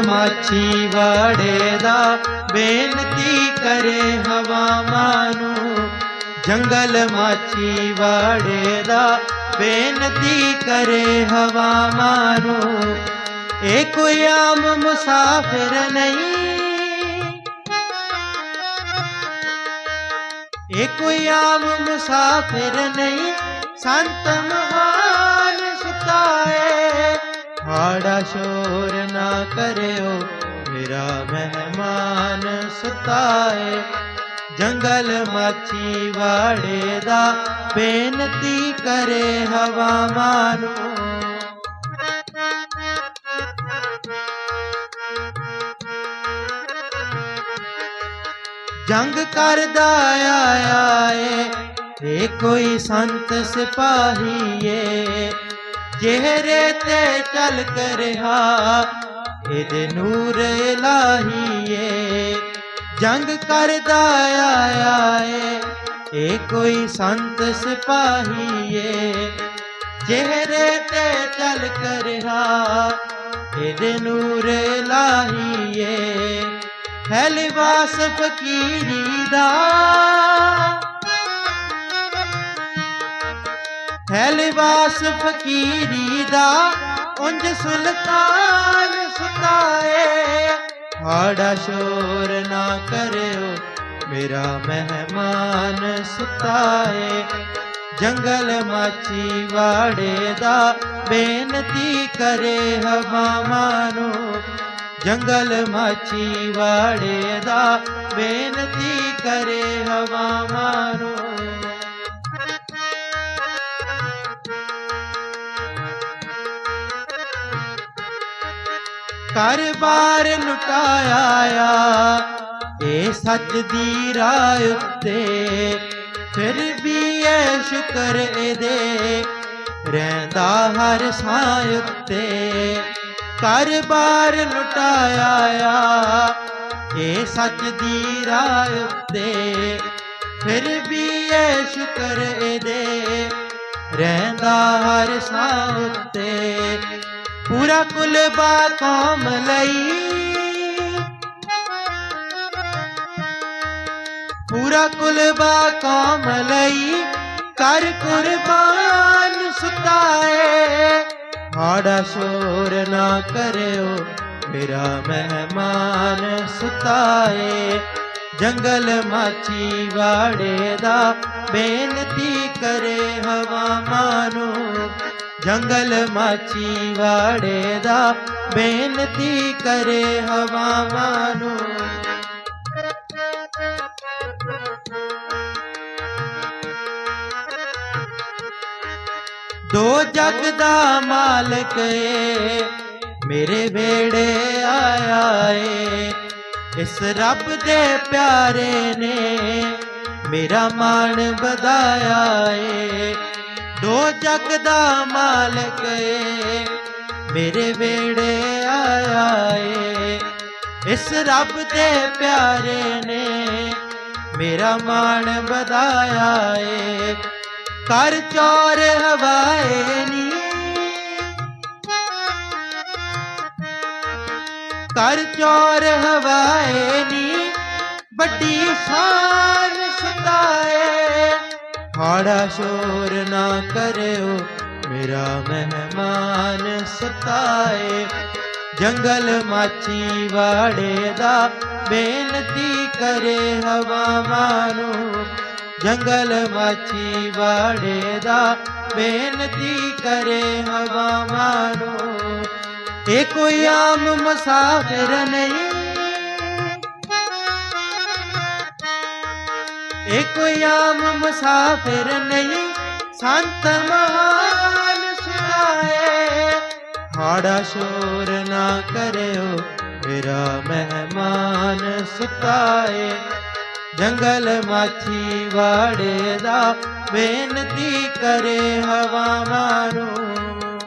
ਮਾਛੀ ਵਾੜੇ ਦਾ ਬੇਨਤੀ ਕਰੇ ਹਵਾ ਮਾਨੂ ਜੰਗਲ ਮਾਛੀ ਵਾੜੇ ਦਾ ਬੇਨਤੀ ਕਰੇ ਹਵਾ ਮਾਨੂ ਇਹ ਕੋਈ ਆਮ ਮੁਸਾਫਿਰ ਨਹੀਂ ਇਹ ਕੋਈ ਆਮ ਮੁਸਾਫਿਰ ਨਹੀਂ ਸੰਤ ਮਹਾਨ ਸੁਤਾਏ ਹਾੜਾ ਸ਼ੋਰ ਨਾ ਕਰਿਓ, ਮੇਰਾ ਮਹਿਮਾਨ ਸੁਤਾਏ। ਜੰਗਲ ਮਾਛੀ ਵਾੜੇ ਦਾ ਬੇਨਤੀ ਕਰੇ ਹਵਾ ਨੂੰ ਜੰਗ ਕਰਦਾ ਆਇਆ ਏ ਇਹ ਕੋਈ ਸੰਤ ਸਿਪਾਹੀ ਚਿਹਰੇ ਤੇ ਚੱਲ ਕਰ ਰਿਹਾ ਇਹਦੇ ਨੂਰ ਇਲਾਹੀ ਏ ਜੰਗ ਕਰਦਾ ਆਇਆ ਏ, ਇਹ ਕੋਈ ਸੰਤ ਸਿਪਾਹੀ ਏ ਚਿਹਰੇ ਤੇ ਚੱਲ ਕਰ ਰਿਹਾ ਇਹਦੇ ਨੂਰ ਇਲਾਹੀ ਏ ਹੈ ਲਿਬਾਸ ਫਕੀਰੀ ਦਾ ਹੈ ਲਿਬਾਸ ਫਕੀਰੀ ਦਾ ਉਂਝ ਸੁਲਤਾਨ ਸੁਤਾਏ। ਹਾੜਾ ਸ਼ੋਰ ਨਾ ਕਰਿਓ, ਮੇਰਾ ਮਹਿਮਾਨ ਸੁਤਾਏ। ਜੰਗਲ ਮਾਚੀ ਵਾੜੇ ਦਾ ਬੇਨਤੀ ਕਰੇ ਹਵਾ ਮਾਨੋ ਜੰਗਲ ਮਾਛੀ ਵਾੜੇ ਦਾ ਬੇਨਤੀ ਕਰੇ ਹਵਾ ਨੂੰ। ਘਰ ਬਾਰ ਲੁਟਾਇਆ ਆ। ਇਹ ਸੱਚ ਦੀ ਰਾਹ ਉੱਤੇ ਫਿਰ ਵੀ ਇਹ ਸ਼ੁਕਰ ਇਹਦੇ ਰਹਿੰਦਾ ਹਰ ਸਾਹ ਉੱਤੇ। ਘਰ ਬਾਰ ਲੁਟਾਇਆ ਆ। ਇਹ ਸੱਚ ਦੀ ਰਾਹ ਉੱਤੇ ਫਿਰ ਵੀ ਇਹ ਸ਼ੁਕਰ ਇਹਦੇ ਰਹਿੰਦਾ ਹਰ ਸਾਹ ਉੱਤੇ। ਪੂਰਾ ਕੁਲਬਾ ਕੌਮ ਲਈ। ਪੂਰਾ ਕੁਲਬਾ ਕੌਮ ਲਈ। ਕਰ ਕੁਰਬਾਨ ਸੁਤਾਏ। ਹਾੜਾ ਸ਼ੋਰ ਨਾ ਕਰਿਓ, ਮੇਰਾ ਮਹਿਮਾਨ ਸੁਤਾਏ। ਜੰਗਲ ਮਾਚੀ ਵਾੜੇ ਦਾ ਬੇਨਤੀ ਕਰੇ ਹਵਾਵਾਂ ਨੂੰ ਜੰਗਲ ਮਾਛੀ ਵਾੜੇ ਦਾ ਬੇਨਤੀ ਕਰੇ ਹਵਾਵਾਂ ਨੂੰ। ਦੋ ਜਗ ਦਾ ਮਾਲਕ ਏ, ਮੇਰੇ ਵੇੜੇ ਆਇਆ ਏ। ਇਸ ਰੱਬ ਦੇ ਪਿਆਰੇ ਨੇ ਮੇਰਾ ਮਾਣ ਵਧਾਇਆ ਏ। ਦੋ ਜਗ ਦਾ ਮਾਲਕ ਏ। ਮੇਰੇ ਵੇੜੇ ਆਇਆ ਏ। ਇਸ ਰੱਬ ਦੇ ਪਿਆਰੇ ਨੇ ਮੇਰਾ ਮਾਣ ਵਧਾਇਆ ਏ। ਕਰ ਚੋਰ ਹਵਾਏ ਨੀ। ਕਰ ਚੋਰ ਹਵਾਏ ਨੀ। ਵੱਡੀ ਸ਼ਾਨ ਹਾੜਾ ਸ਼ੋਰ ਨਾ ਕਰਿਓ, ਮੇਰਾ ਮਹਿਮਾਨ ਸਤਾਏ। ਜੰਗਲ ਮਾਛੀ ਵਾੜੇ ਦਾ ਬੇਨਤੀ ਕਰੇ ਹਵਾ ਨੂੰ। ਜੰਗਲ ਮਾਛੀ ਵਾੜੇ ਦਾ ਬੇਨਤੀ ਕਰੇ ਹਵਾ ਨੂੰ। ਇਹ ਕੋਈ ਆਮ ਮੁਸਾਫਿਰ ਨਹੀਂ। ਇਹ ਕੋਈ ਆਮ ਮੁਸਾਫਿਰ ਨਹੀਂ, ਸੰਤ ਮਹਾਨ ਸੁਣਾਏ ਹਾੜਾ ਸ਼ੋਰ ਨਾ ਕਰਿਓ, ਮੇਰਾ ਮਹਿਮਾਨ ਸੁਤਾਏ। ਜੰਗਲ ਮਾਛੀ ਵਾੜੇ ਦਾ ਬੇਨਤੀ ਕਰੇ ਹਵਾ ਨੂੰ